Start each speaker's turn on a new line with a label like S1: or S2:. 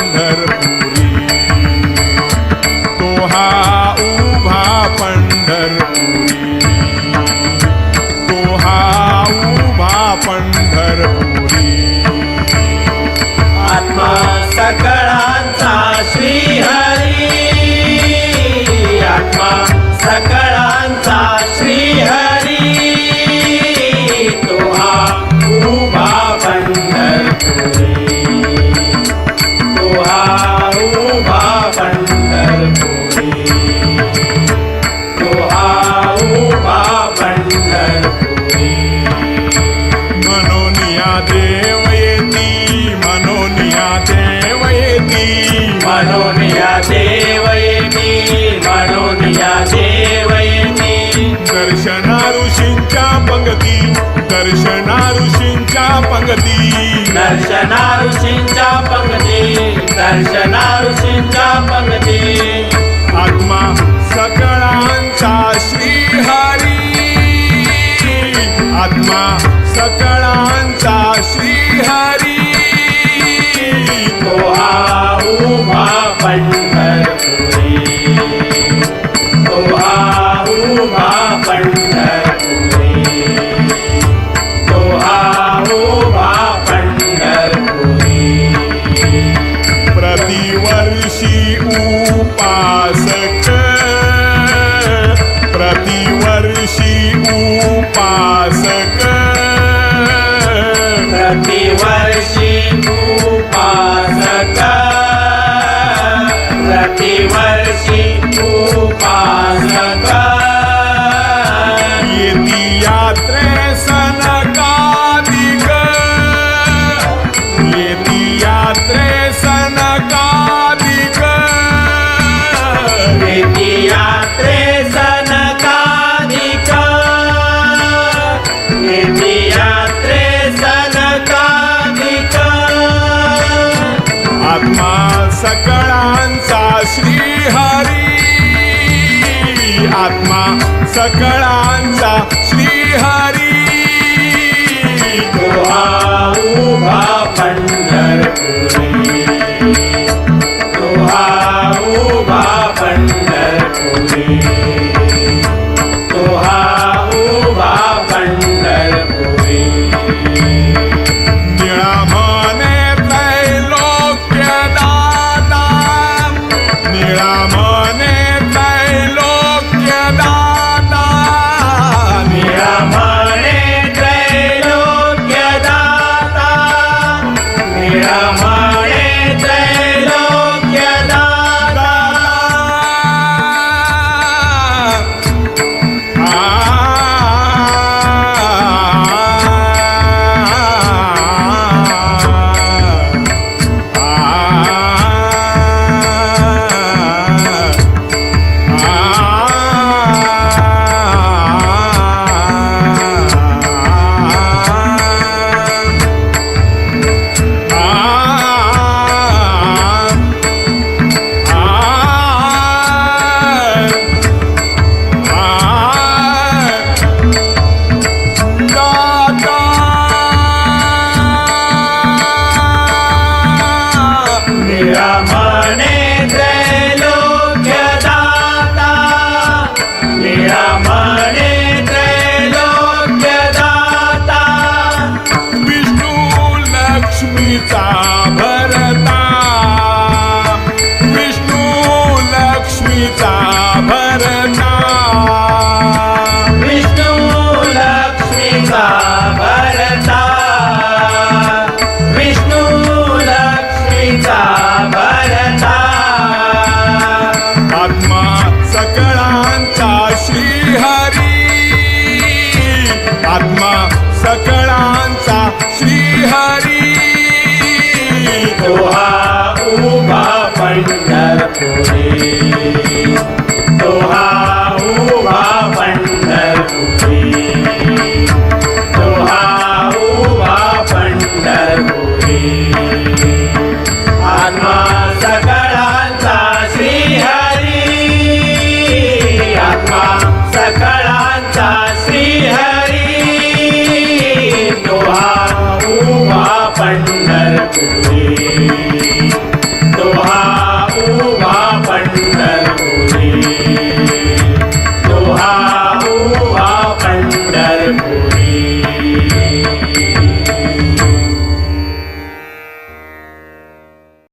S1: अंधर पंगती. दर्शना ऋषींच्या पंगती.
S2: दर्शना ऋषींच्या पंगती. दर्शना ऋषींच्या पंगती.
S1: आत्मा सकळांचा श्रीहरी. आत्मा सकळ सकळांचा श्रीहरी. आत्मा सकळांचा श्रीहरी.
S2: तोहा उभा पंढरपुरी. तोहा उभा पंढरपुरी. तोहा उभा पंढरपुरी.